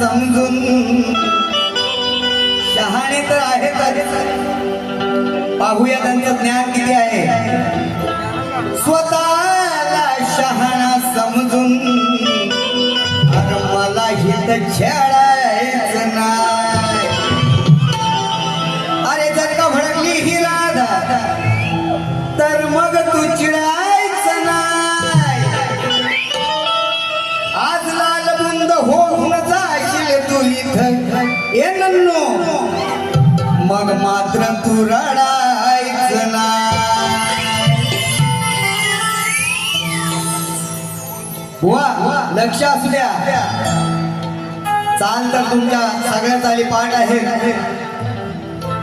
समजून. शहाणे तर आहेत पाहूया त्यांचं ज्ञान किती आहे. स्वतःला शहाणा समजून. मला हित छेडायचं मात्र तू रडायचं ना वा लक्ष असू द्या. चाल तर तुमच्या सगळ्यात आली पाठ आहे.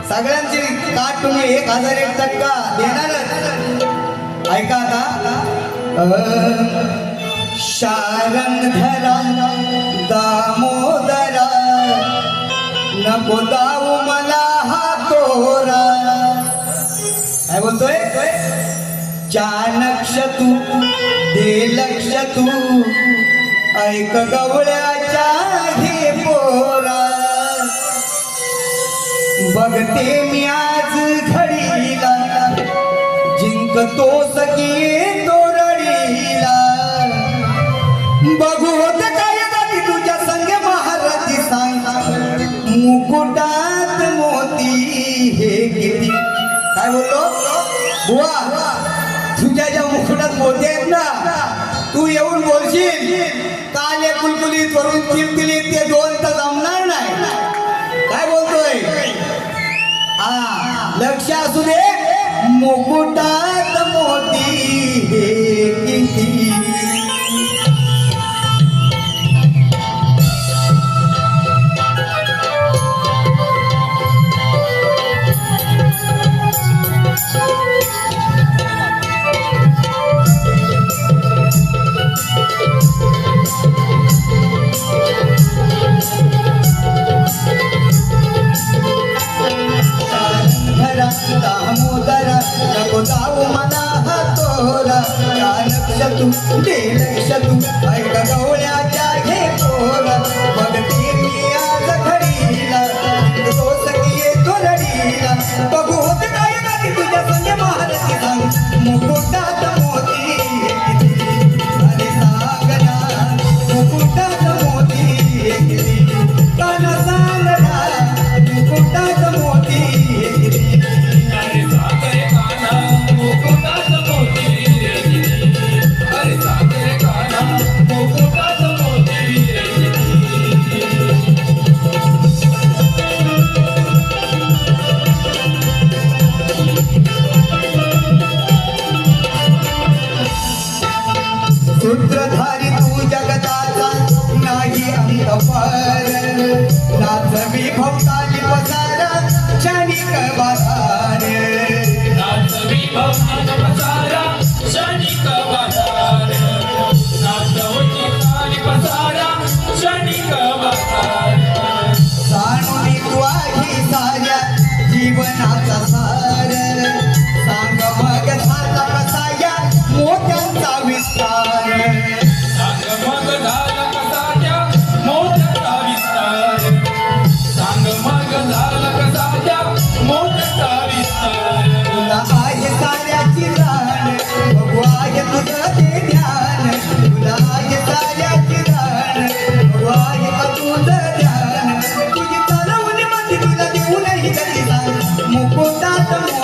सगळ्यांची काट तुम्ही एक हजार एक टक्का देणारच. ऐका आता. शारंधरा दामोदरा. नको दाऊ मला. तोरा काय बोलतोय? चाणक्ष तू दे लक्ष तू. ऐक गवळ्याच्या घे पोरा. बघते मी आज घडीला. जिंकतो सकी बुवा तुझ्या ज्या मुखडात मोती आहेत ना? तू येऊन बोलशील. काले कुलकुली करून चिमकिलीत ते जीवनाचा सार सांग मग झाला कसा या मोठ्यांचा विस्तार सांग मग झाला कसा विस्तार सांग मग झाला मुकुटात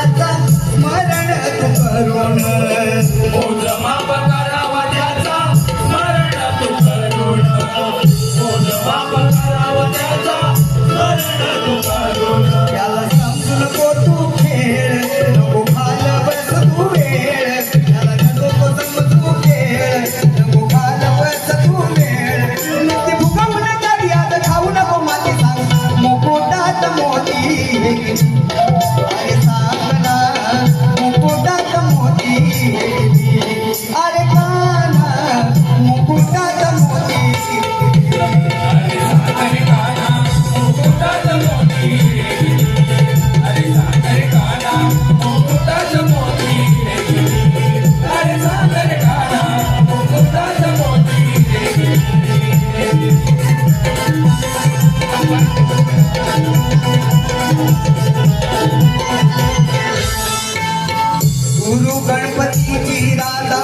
गणपतीची राधा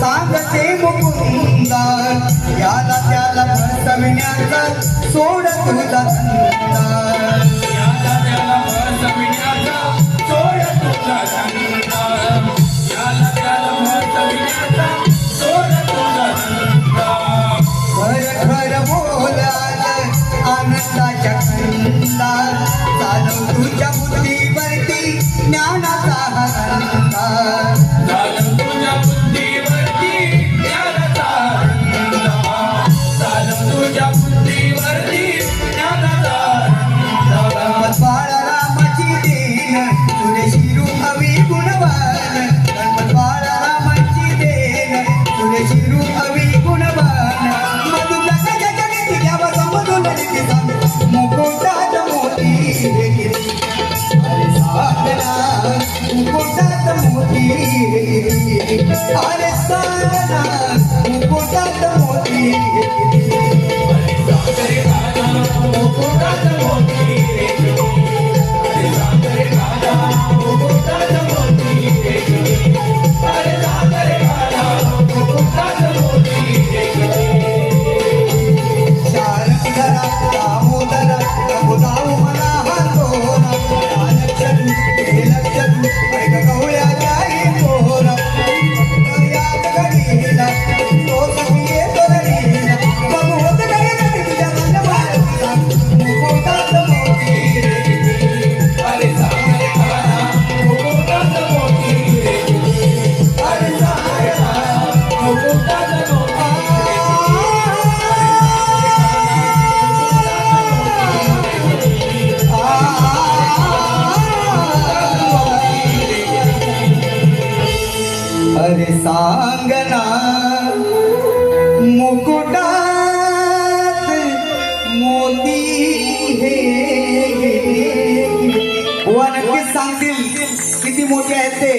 सांगते मुकुंदा याला त्याला भसविण्याचा सोडत तुझा मोठी अरे सांगना मुकुटात मोठी अरे सांगना मुकुटात मोठी अरे सांगना मुकुटात मोती हे नक्कीच सांगतील किती मोठे आहेत ते?